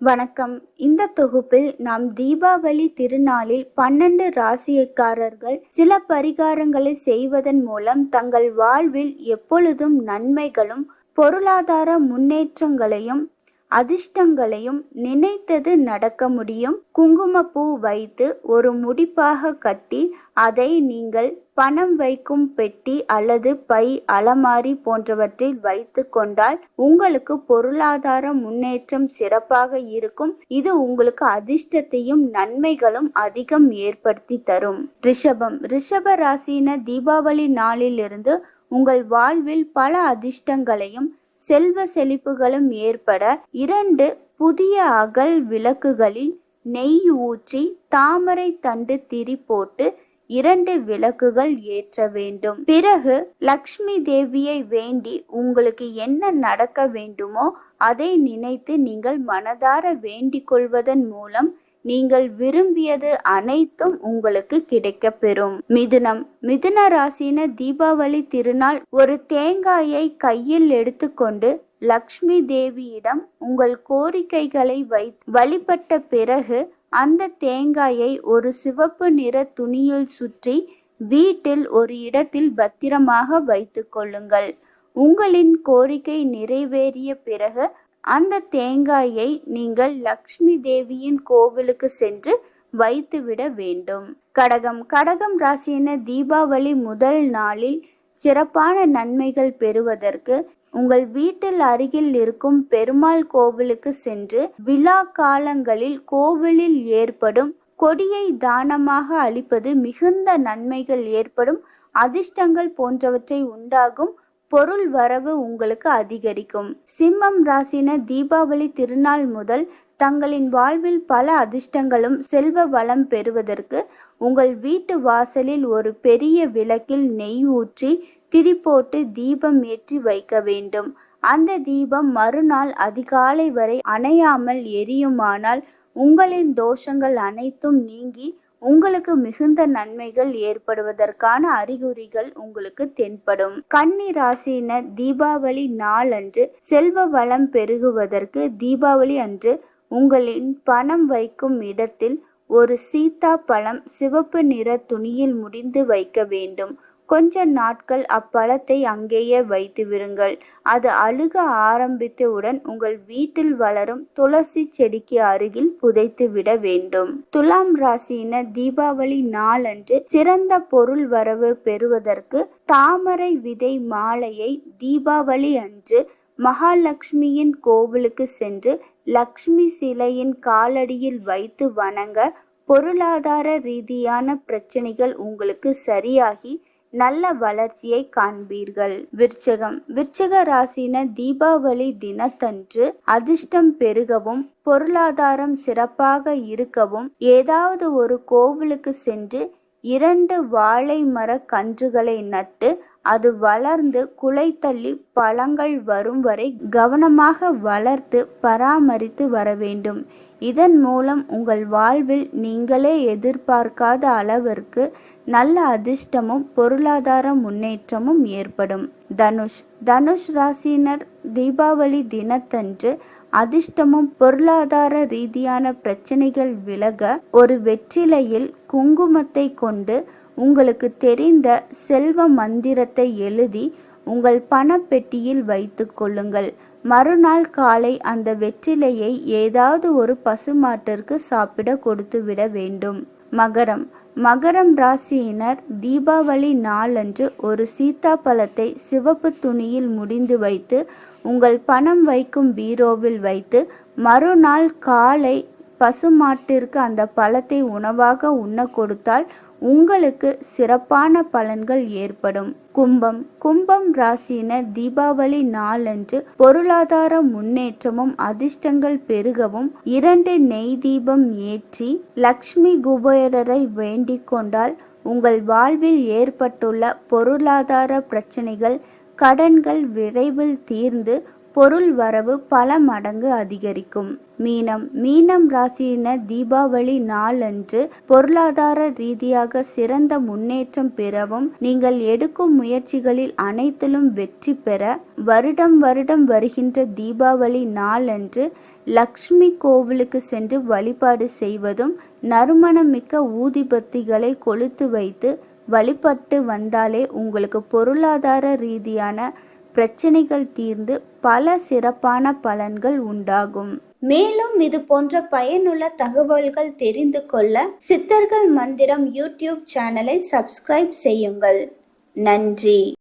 வணக்கம். இந்த தொகுப்பில் நாம் தீபாவளி திருநாளில் பன்னெண்டு ராசியக்காரர்கள் சில பரிகாரங்களை செய்வதன் மூலம் தங்கள் வாழ்வில் எப்பொழுதும் நன்மைகளும் பொருளாதார முன்னேற்றங்களையும் அதிர்ஷ்டங்களையும் நினைத்தது நடக்க முடியும். குங்குமப்பூ வைத்து ஒரு முடிப்பாக கட்டி அதை நீங்கள் பணம் வைக்கும் பெட்டி அல்லது பை அலமாரி போன்றவற்றில் வைத்து கொண்டால் உங்களுக்கு பொருளாதார முன்னேற்றம் சிறப்பாக இருக்கும். இது உங்களுக்கு அதிர்ஷ்டத்தையும் நன்மைகளும் அதிகம் ஏற்படுத்தி தரும். ரிஷபம். ரிஷப ராசின தீபாவளி நாளிலிருந்து உங்கள் வாழ்வில் பல அதிர்ஷ்டங்களையும் செல்வ செழிப்புகளும் ஏற்பட இரண்டு புதிய அகல் விளக்குகளில் நெய் ஊற்றி தாமரை தண்டு திரி போட்டு இரண்டு விளக்குகள் ஏற்ற வேண்டும். பிறகு லக்ஷ்மி தேவியை வேண்டி உங்களுக்கு என்ன நடக்க வேண்டுமோ அதை நினைத்து நீங்கள் மனதார வேண்டிக் கொள்வதன் மூலம் நீங்கள் விரும்பியது அனைத்தும் உங்களுக்கு கிடைக்கப்பெறும். மிதுனம். மிதுன ராசின தீபாவளி திருநாள் ஒரு தேங்காயை கையில் எடுத்துக்கொண்டு லக்ஷ்மி தேவியிடம் உங்கள் கோரிக்கைகளை வை வழிபட்ட பிறகு அந்த தேங்காயை ஒரு சிவப்பு நிற துணியில் சுற்றி வீட்டில் ஒரு இடத்தில் பத்திரமாக வைத்துக்கொள்ளுங்கள் உங்களின் கோரிக்கை நிறைவேறிய பிறகு அந்த தேங்காயை நீங்கள் லக்ஷ்மி தேவியின் கோவிலுக்கு சென்று வைத்துவிட வேண்டும். கடகம். கடகம் ராசியின தீபாவளி முதல் நாளில் சிறப்பான நன்மைகள் பெறுவதற்கு உங்கள் வீட்டில் அருகில் இருக்கும் பெருமாள் கோவிலுக்கு சென்று விழா காலங்களில் கோவிலில் ஏற்படும் கொடியை தானமாக அளிப்பது மிகுந்த நன்மைகள் ஏற்படும் அதிர்ஷ்டங்கள் போன்றவற்றை உண்டாகும் பொருள் வரவு உங்களுக்கு அதிகரிக்கும். சிம்மம் ராசின தீபாவளி திருநாள் முதல் தங்களின் வாழ்வில் பல அதிர்ஷ்டங்களும் செல்வ வளம் பெறுவதற்கு உங்கள் வீட்டு வாசலில் ஒரு பெரிய விளக்கில் நெய் ஊற்றி திரி போட்டு தீபம் ஏற்றி வைக்க வேண்டும். அந்த தீபம் மறுநாள் அதிகாலை வரை அணையாமல் எரியுமானால் உங்களின் தோஷங்கள் அனைத்தும் நீங்கி உங்களுக்கு மிகுந்த நன்மைகள் ஏற்படுவதற்கான அறிகுறிகள் உங்களுக்கு தென்படும். கன்னி ராசியினர் தீபாவளி நாளன்று செல்வ வளம் பெருகுவதற்கு தீபாவளி அன்று உங்களின் பணம் வைக்கும் இடத்தில் ஒரு சீதா பழம் சிவப்பு நிற துணியில் முடிந்து வைக்க வேண்டும். கொஞ்ச நாட்கள் அப்பழத்தை அங்கேயே வைத்து விடுங்கள். அது அழுக ஆரம்பித்தவுடன் உங்கள் வீட்டில் வளரும் துளசி செடிக்கு அருகில் புதைத்து விட வேண்டும். துலாம் ராசியினர் தீபாவளி நாளன்று சிறந்த பொருள் வரவு பெறுவதற்கு தாமரை விதை மாலையை தீபாவளி அன்று மகாலட்சுமியின் கோவிலுக்கு சென்று லக்ஷ்மி சிலையின் காலடியில் வைத்து வணங்க பொருளாதார ரீதியான பிரச்சனைகள் உங்களுக்கு சரியாகி நல்ல வளர்ச்சியை காண்பீர்கள். விருச்சகம். விருச்சக ராசினர் தீபாவளி தினத்தன்று அதிர்ஷ்டம் பெருகவும் பொருளாதாரம் சிறப்பாக இருக்கவும் ஏதாவது ஒரு கோவிலுக்கு சென்று இரண்டு வாழை மர கன்றுகளை நட்டு அது வளர்ந்து குலை தள்ளி பழங்கள் வரும் வரை கவனமாக வளர்த்து பராமரித்து வர வேண்டும். இதன் மூலம் உங்கள் வாழ்வில் நீங்களே எதிர்பார்க்காத அளவிற்கு நல்ல அதிர்ஷ்டமும் பொருளாதார முன்னேற்றமும் ஏற்படும். தனுஷ். தனுஷ் ராசியினர் தீபாவளி தினத்தன்று அதிர்ஷ்டமும் பொருளாதார ரீதியான பிரச்சனைகள் விலக ஒரு வெற்றிலையில் குங்குமத்தை கொண்டு உங்களுக்கு தெரிந்த செல்வ மந்திரத்தை எழுதி உங்கள் பணப்பெட்டியில் வைத்து கொள்ளுங்கள். மறுநாள் காலை அந்த வெற்றிலையை ஏதாவது ஒரு பசுமாட்டிற்கு சாப்பிட கொடுத்து விட வேண்டும். மகரம். மகரம் ராசியினர் தீபாவளி நாளன்று ஒரு சீத்தாப்பழத்தை சிவப்பு துணியில் முடிந்து வைத்து உங்கள் பணம் வைக்கும் பீரோவில் வைத்து மறுநாள் காலை பசுமாட்டிற்கு அந்த பழத்தை உணவாக உண்ண கொடுத்தால் உங்களுக்கு சிறப்பான பலன்கள் ஏற்படும். கும்பம். கும்பம் ராசியின தீபாவளி நாளன்று பொருளாதார முன்னேற்றமும் அதிர்ஷ்டங்கள் பெருகவும் இரண்டு நெய் தீபம் ஏற்றி லக்ஷ்மி குபேரரை வேண்டிக் கொண்டால் உங்கள் வாழ்வில் ஏற்பட்டுள்ள பொருளாதார பிரச்சனைகள் கடன்கள் விரைவில் தீர்ந்து பொருள் வரவு பல மடங்கு அதிகரிக்கும். மீனம் மீனம் ராசியினர் தீபாவளி நாளன்று பொருளாதார ரீதியாக சிறந்த முன்னேற்றம் பெறவும் நீங்கள் எடுக்கும் முயற்சிகளில் அனைத்திலும் வெற்றி பெற வருடம் வருடம் வருகின்ற தீபாவளி நாளன்று லக்ஷ்மி கோவிலுக்கு சென்று வழிபாடு செய்வதும் நறுமணமிக்க ஊதிபத்திகளை கொளுத்து வைத்து வழிபட்டு வந்தாலே உங்களுக்கு பொருளாதார ரீதியான பிரச்சனைகள் தீர்ந்து பல சிறப்பான பலன்கள் உண்டாகும். மேலும் இது போன்ற பயனுள்ள தகவல்கள் தெரிந்து கொள்ள சித்தர்கள் மந்திரம் யூடியூப் சேனலை சப்ஸ்கிரைப் செய்யுங்கள். நன்றி.